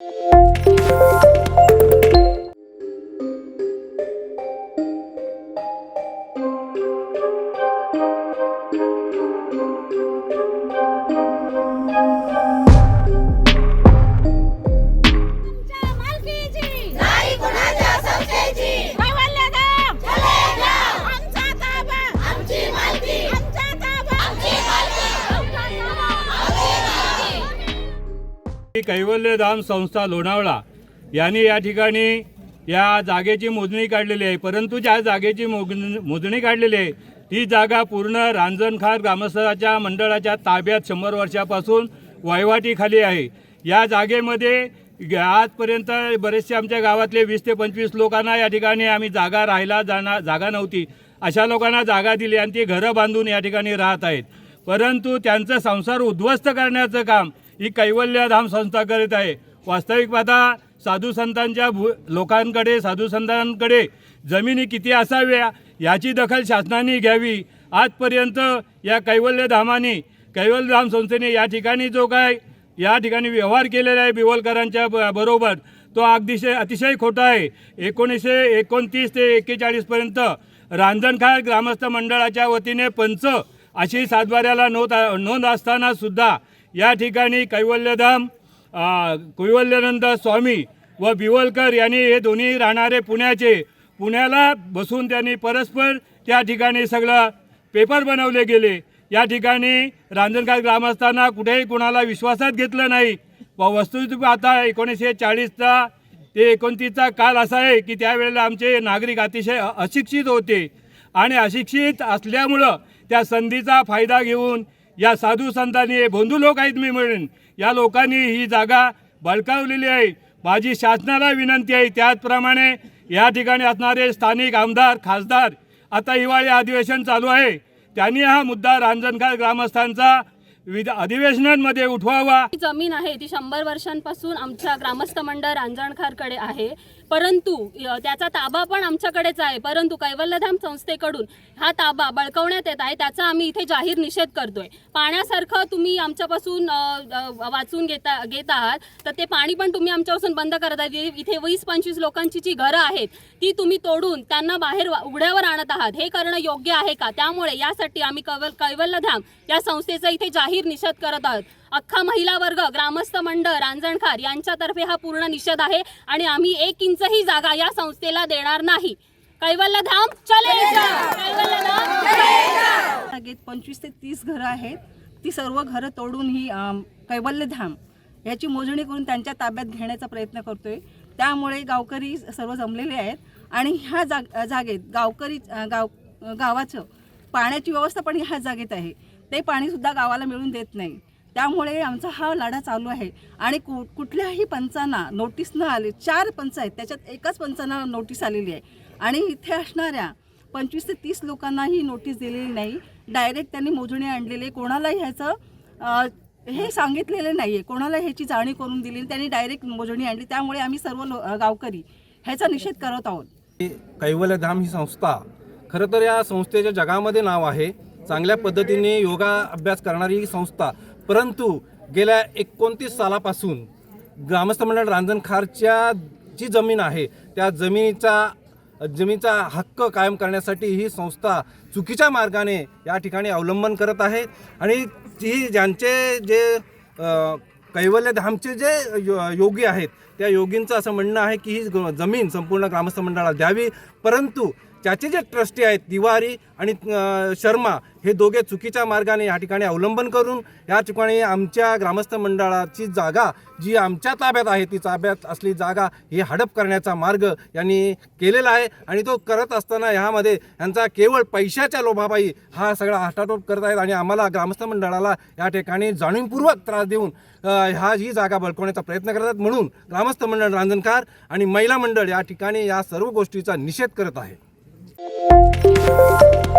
Música Kaivalyadham संस्था लोणावळा. यांनी या ठिकाणी या जागेची मोजणी काढलेली आहे. परंतु ज्या जागेची मोग मोजणी काढलेली आहे ती जागा पूर्ण रांजणखार ग्रामस्थाच्या मंडळाच्या ताब्यात शंभर वर्षापासून वहिवाटीखाली आहे. या जागेमध्ये आजपर्यंत बरेचसे आमच्या गावातले वीस ते पंचवीस लोकांना या ठिकाणी आम्ही जागा राहायला जाणार जागा नव्हती. अशा लोकांना जागा दिली आणि ती घरं बांधून या ठिकाणी राहत आहेत. परंतु त्यांचा संसार उद्ध्वस्त करण्याचं काम ही कैवल्यधाम संस्था करीत आहे. वास्तविक पाहता साधू संतांच्या भू लोकांकडे साधू संतांकडे जमिनी किती असाव्या याची दखल शासनाने घ्यावी. आजपर्यंत या कैवल्यधामाने कैवल्यधाम संस्थेने या ठिकाणी जो काय या ठिकाणी व्यवहार केलेला आहे बिवलकरांच्या ब- बरोबर तो अगदीशय अतिशय खोटा आहे. एकोणीसशे एकोणतीस ते एक्केचाळीसपर्यंत रांजणखार ग्रामस्थ मंडळाच्या वतीने पंच अशी सातबाऱ्याला नोंद नोंद असतानासुद्धा या ठिकाणी कैवल्यधाम कैवल्यनंद कैवल्यानंद स्वामी व बिवलकर यांनी हे दोन्ही राहणारे पुण्याचे पुण्याला बसून त्यांनी परस्पर त्या ठिकाणी सगळं पेपर बनवले गेले. या ठिकाणी रांजणगाव ग्रामस्थांना कुठेही कोणाला विश्वासात घेतलं नाही. व वस्तुस्थिती आता एकोणीसशे चाळीसचा ते एकोणतीसचा काल असा आहे की त्यावेळेला आमचे नागरिक अतिशय अशिक्षित होते. आणि अशिक्षित असल्यामुळं त्या संधीचा फायदा घेऊन या साधू संतांनी बंधू लोक आहेत मी म्हणेन. या लोकांनी ही जागा बळकावलेली आहे. माझी शासनाला विनंती आहे त्याचप्रमाणे या ठिकाणी असणारे स्थानिक आमदार खासदार आता हिवाळी अधिवेशन चालू आहे. त्यांनी हा मुद्दा रांजणगाव ग्रामस्थांचा विध अधिवेशनांमध्ये उठवावा. ही जमीन आहे ती शंभर वर्षांपासून आमच्या ग्रामस्थ मंडळ रांजणखारकडे आहे. परंतु त्याचा ताबा पण आमच्याकडेच आहे. परंतु कैवल्यधाम संस्थेकडून हा ताबा बळकवण्यात येत आहे त्याचा आम्ही इथे जाहीर निषेध करतोय. पाण्यासारखं तुम्ही आमच्यापासून अ, अ, वाचून घेता घेत आहात तर ते पाणी पण तुम्ही आमच्यापासून बंद करत आहे इथे वीस पंचवीस लोकांची जी घरं आहेत ती तुम्ही तोडून त्यांना बाहेर वा- उघड्यावर आणत आहात. हे करणं योग्य आहे का? त्यामुळे यासाठी आम्ही कैवल कैवल्यधाम या संस्थेचा इथे जाहीर निषेध करत आहोत. अख्खा महिला वर्ग ग्रामस्थ मंडळ रांजणखार यांच्यातर्फे हा पूर्ण निषेध आहे आणि आम्ही एक इंचही जागा या संस्थेला देणार नाही. कैवल्य धाम चले जागेत पंचवीस ते तीस घरं आहेत. ती सर्व घरं तोडून ही कैवल्य धाम याची मोजणी करून त्यांच्या ताब्यात घेण्याचा प्रयत्न करतोय. त्यामुळे गावकरी सर्व जमलेले आहेत आणि ह्या जाग जागेत गावकरी गाव गावाचं पाण्याची व्यवस्था पण ह्या जागेत आहे. ते पाणीसुद्धा गावाला मिळून देत नाही. त्यामुळे आमचा हा लढा चालू आहे. आणि कु कुठल्याही पंचांना नोटीस न आले चार पंच आहेत त्याच्यात एकाच पंचांना नोटीस आलेली आहे. आणि इथे असणाऱ्या पंचवीस ते तीस लोकांना ही नोटीस दिलेली नाही. डायरेक्ट त्यांनी मोजणी आणलेली आहे. कोणालाही ह्याचं हे सांगितलेलं नाही आहे कोणाला ह्याची जाणीव करून दिली त्यांनी डायरेक्ट मोजणी आणली. त्यामुळे आम्ही सर्व लो गावकरी ह्याचा निषेध करत आहोत. कैवल्यधाम ही संस्था खरं तर या संस्थेच्या जगामध्ये नाव आहे. चांगल्या पद्धतीने योगा अभ्यास करणारी ही संस्था परंतु गेल्या एकोणतीस सालापासून ग्रामस्थ मंडळ रांजणखारच्या जी जमीन आहे त्या जमिनीचा जमिनीचा हक्क कायम करण्यासाठी ही संस्था चुकीच्या मार्गाने या ठिकाणी अवलंबन करत आहे. आणि ती ज्यांचे जे कैवल्यधामचे जे यो- योगी आहेत त्या योगींचं असं म्हणणं आहे की ही जमीन संपूर्ण ग्रामस्थ मंडळाला द्यावी परंतु त्याचे जे ट्रस्टी आहेत तिवारी आणि शर्मा हे दोघे चुकीच्या मार्गाने या ठिकाणी अवलंबन करून या ठिकाणी आमच्या ग्रामस्थ मंडळाची जागा जी आमच्या ताब्यात आहे ती ताब्यात असली जागा ही हडप करण्याचा मार्ग यांनी केलेला आहे. आणि तो करत असताना ह्यामध्ये यांचा केवळ पैशाच्या लोभाबाई हा सगळा हटाटोप करत आहेत आणि आम्हाला ग्रामस्थ मंडळाला या ठिकाणी जाणीवपूर्वक त्रास देऊन हा ह्या ही जागा बळकवण्याचा प्रयत्न करतात म्हणून ग्रामस्थ मंडळ रांजणकार आणि महिला मंडळ या ठिकाणी या सर्व गोष्टीचा निषेध करत आहे. Música